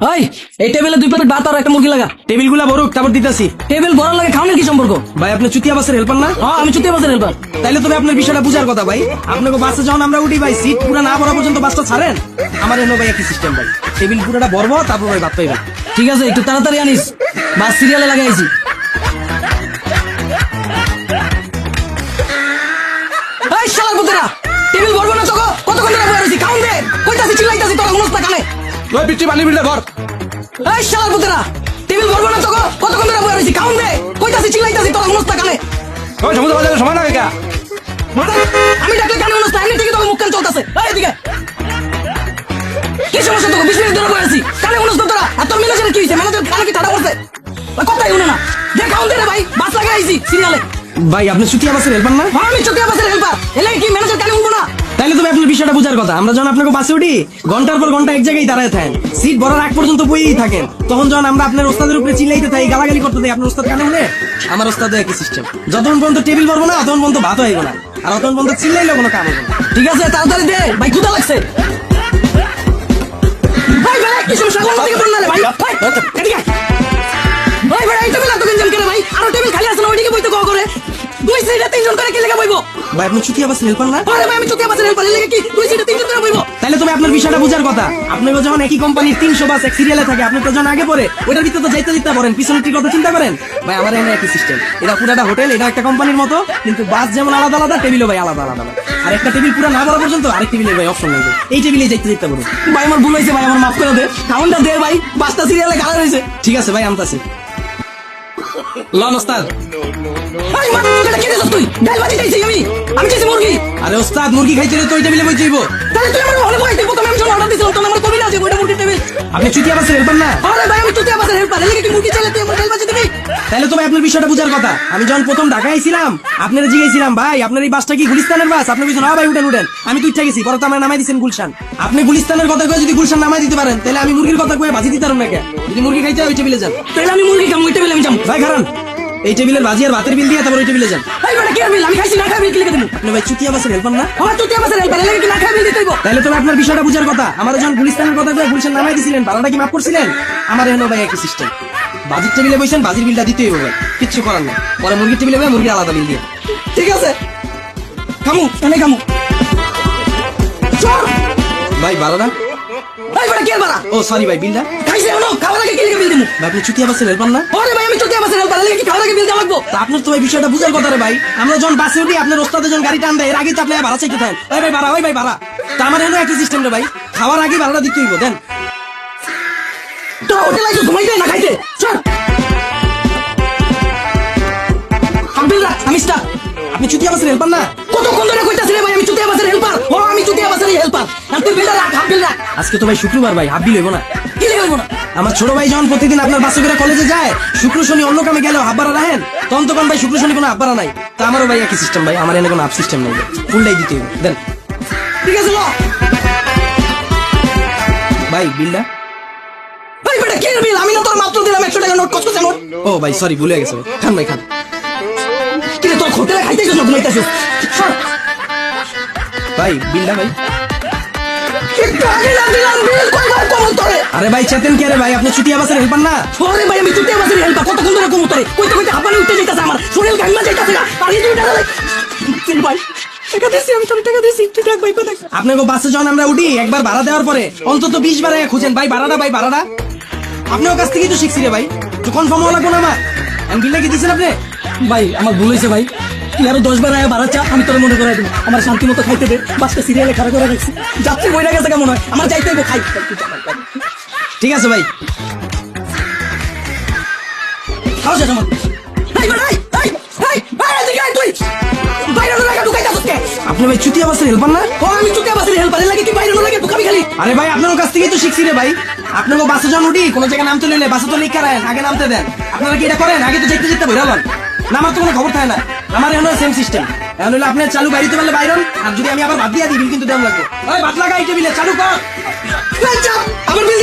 এই টেবিলে দুই প্লেট ভাত আর একটা মুরগি লাগা। টেবিলগুলা বরুক তারপর দিতেছি। টেবিল বড় লাগে খাওয়ানোর কি সম্পর্ক? ভাই আপনি চুতিয়া বাসের হেল্পার না? হ্যাঁ আমি চুতিয়া বাসের হেল্পার তাইলে তবে আপনার বিষয়টা বুঝার কথা ভাই। আপনাকে বাসে যখন আমরা উঠি ভাই সিট পুরো না ভরা পর্যন্ত বাসটা ছাড়েন? আমার এনে ভাই একই সিস্টেম ভাই। টেবিল পুরোটা বরবো তারপর ভাই ভাত পাইবেন ঠিক আছে একটু তাড়াতাড়ি আনিস। বাস সিরিয়ালে লাগাইছি। এই শালার পুতেরা টেবিল ভরবো না তোকে? কতক্ষণ ধরে বসে আছি? খাউন দে। ওই পিচ্ছি পানি বিলটা ভর এই শালার পুতেরা টেবিল ভরবো না তোকে? কতক্ষণ ধরে বসে আছি খাউন দে। কইতাছি চিল্লাইতাছি তোরা মনস্তা কানে। ওই সমুদ্র বাজারে সময় লাগে কে? আমি ডাকলে কানে মনস্তা এমনি থেকে তোকে মুখ কান চলতেছে? এই এদিকে। কি সমস্যা তোকে? বিশ মিনিট ধরে বসে আছি। কানে মনস্তা তোরা? আর তোর ম্যানেজারের কি হয়েছে? ম্যানেজার কানে কি ঠাডা করছে? কথাই শুনে না। দে খাউন দে রে ভাই বাস লাগাই আইছি সিরিয়ালে। ভাই আপনি চুতিয়া বাসের হেল্পার না? আমি চোখে বাসের হেল্পার এলে কি ম্যানেজার কানে উঠবো না? বিষয়টা বুঝার কথা। আমরা যখন আপনাকে বাসে উঠি, ঘণ্টার পর ঘণ্টা এক জায়গায় দাঁড়ায় থাকেন। সিট ভরার আগ পর্যন্ত বইয়েই থাকেন। তখন যখন আমরা আপনার ওস্তাদের উপরে চিল্লাইতে থাকি, গালাগালি করতে থাকি, আপনার ওস্তাদ কানে শুনে, আমার ওস্তাদের একই সিস্টেম যতক্ষণ পর্যন্ত টেবিল ভরবো না, ততক্ষণ পর্যন্ত ভাত হইব না। আর ততক্ষণ পর্যন্ত চিল্লাইলে কোনো কাম হবে ঠিক আছে? তাড়াতাড়ি দে। ভাই ক্ষুদা লাগছে। ভাই ভাই, কি সমস্যা? কোন দিকে বললে ভাই ভাই দুই সিটে তিনজন করে কি লেগে বইবো? ভাই আপনি চুতিয়া বাসের হেল্পার না আরে ভাই আমি চোখে বাসের হেল্পার লেগে কি? দুই সিটে তিনজন করে বইবো? তাহলে তুমি আপনার বিষয়টা বুঝার কথা। আপনাকে যখন একই কোম্পানির তিনশো বাস এক সিরিয়ালে থাকে আপনি তো যখন আগে পরে ওইটার ভিতরে তো যাইতে দিতে পারেন। পিছনের ঠিক কথা চিন্তা করেন? ভাই আমার এখানে একই সিস্টেম এটা পুরাটা হোটেল এটা একটা কোম্পানির মতো কিন্তু বাস যেমন আলাদা আলাদা টেবিলও ভাই আলাদা আলাদা। আর একটা টেবিল পুরো না বলা পর্যন্ত আরেক টেবিলে ভাই অপশন ভাই। এই টেবিলে যাইতে দিতে পারব। ভাই আমার ভুল হয়েছে ভাই আমার মাফ করে দে। কাউন্টার দে ভাই পাঁচটা সিরিয়ালে গালা রয়েছে ঠিক আছে ভাই আমতাছি লন ওস্তাদ। তুই? ডাল ভাজি খাইছি আমি? আমি খাইছি মুরগি। আরে ওস্তাদ মুরগি খাইছি তুই তো ওই টেবিলে বই যাইব তাহলে তুই আমার ভালো করে দেখব তুমি আমি যখন অর্ডার দিছিলাম তখন আমার কবি না যে ওইটা মুরগি আপনি চুতিয়া বাসের হেল্পার না? আরে ভাই আমি চুতিয়া বাসের হেল্পার এলে কি মুরগি চালাতে আমার হেল্পার যদি তাহলে তো ভাই আপনার বিষয়টা বুঝার কথা। আমি যখন প্রথম ঢাকায় ছিলাম আপনারা জিজ্ঞাসিলাম ভাই আপনার এই বাসটা কি গুলিস্তানের বাস? আপনি পিছনে হ্যাঁ ভাই উঠেন উঠেন। আমি তুই গেছি পরে তো আমার নামাই দিচ্ছেন গুলশান। আপনি গুলিস্তানের কথা কয়ে যদি গুলশান নামাই দিতে পারেন তাহলে আমি মুরগির কথা কয়ে ভাজি দিতে পারুন না? যদি মুরগি খাইতে হয় ওই টেবিলে যান। তাহলে আমি মুরগি খাম ওই টেবিলে আমি যাম। ভাই খারান। এই টেবিলের ভাজি আর ভাতের বিল দিয়ে তারপর ওই টেবিলে যান। ভাই বেটা কি বিল আমি খাইছি না খাই বিল লিখে দেবো? আপনি ভাই চুতিয়া বাসের হেল্পার না? আমার চুতিয়া বাসের হেল্পার এলে কি না খাই বিল দিতে হইবো? তাহলে তো আপনার বিষয়টা বুঝার কথা। আমার যখন গুলিস্তানের কথা কয়ে গুলশান নামাই দিছিলেন ভাড়াটা কি মাফ করছিলেন? আমার এখানে ভাই একই সিস্টেম বাজির টেবিলে বসেন বাজির বিলটা দিতেই হবে কিচ্ছু করার না পরে মুরগির টেবিলে ভাই মুরগির আলাদা বিল দিয়ে। ঠিক আছে? খামু এনে চল ভাই ভাড়াটা ভাই বেটা কি বাড়া ও সরি ভাই বিলটা? খাইছে এনো খাওয়া লাগে কি লিখে বিল দিমু। ভাই আপনি চুতিয়া বাসের হেল্পার না? আপনার তো ভাই বিষয়টা বুঝার কথা রে ভাই। আমরা যখন বাসে উঠি, আপনার যখন গাড়ি টান দেয়, এর আগে তো আপনি ভাড়া চাইতে থাকেন। ওই ভাই, ভাড়া, ওই ভাই, ভাড়া। তা আমার সিস্টেম রে ভাই। খাওয়ার আগে ভাড়াটা দিতে হইব, দেন। ঘুমাইতে না খাইতে? আব্দুল আমি স্টার আপনি হেল্পার না? কতক্ষণ ধরে কইতাছিস রে ভাই, আমি চুতিয়া বাসের হেল্পার ও, আমি চুতিয়া বাসের হেল্পার আর তুই বিলটা রাখ আজকে তো ভাই শুক্রবার ভাই, হাফ হইব না। কি হইবো না? আমার ছোট ভাই যখন প্রতিদিন আপনার বাসে করে কলেজে যায়, শুক্র শনি অন্য কামে গেলেও ভাড়া রাখেন। তখন তখন ভাই শুক্র শনি কোনো ভাড়া নাই। তা আমারও ভাই একই সিস্টেম ভাই, আমার এনে কোনো হাফ সিস্টেম নাই। ফুলটাই দিতে দেন। ঠিক আছে ভাই, বিলটা? ভাই, বেটা, কি বিল? আমি না তোর মাত্র দিলাম একশো টাকা নোট, কত নোট? ও ভাই সরি ভুলে গেছে খান ভাই, খান। কি রে, তোর হোটেলে খাইতেছিস না, ঘুমাইতেছিস? ভাই, বিলটা ভাই? আরে ভাই চেতেন কে রে ভাই? আপনি চুতিয়া বাসের হেল্পার না? ওরে ভাই আমি চুতিয়া বাসের হেল্পার কতক্ষণ ধরে কম তোরে কইতে কইতে হাঁপানি উঠতে যাইতাছে আমার। শরীর গাইমা যাইতাছে না আর এই তিন ভাই আপনাকে বাসে যখন আমরা উঠি একবার ভাড়া দেওয়ার পরে অন্তত বিশ বার খুঁজেন। ভাই ভাড়াটা ভাই ভাড়াটা। আপনার কাছ থেকেই তো শিখছি রে ভাই। তো কনফার্ম হওয়া লাগবো না আমার। আমি বিলটা কি দিচ্ছেন আপনি? ভাই আমার ভুল হয়েছে ভাই। তুই আরও দশ বার আয়া ভাড়া চা আমি তোর মনে করাই দেবো। আমার শান্তি মতো খাইতে দে বাসটা সিরিয়ালে খারাপ করে রাখছি। যাত্রী বইরা গেছে কেমন হয়? আমার যাইতে হইবো, খাই। ঠিক আছে ভাই। খাও শেষ আমার না লাগে বাইরে লাগে আরে ভাই, আপনার কাছ থেকেই তো শিখছি রে ভাই। বাসে কোনো জায়গায় বাসে তো নামতে আপনারা কি এটা করেন? আগে তো যেতে যেতে বইরালেন আমার তো কোনো খবর থাকে না। আমার এখন সেম সিস্টেম এখন হলো আপনার চালু বাইরে পারলে বাইরন, আর যদি আমি আবার বাদ দিয়ে দিই কিন্তু দেওয়া লাগবে। ওই বাদ লাগা এই টেবিলে, চালু কর। আমার বিল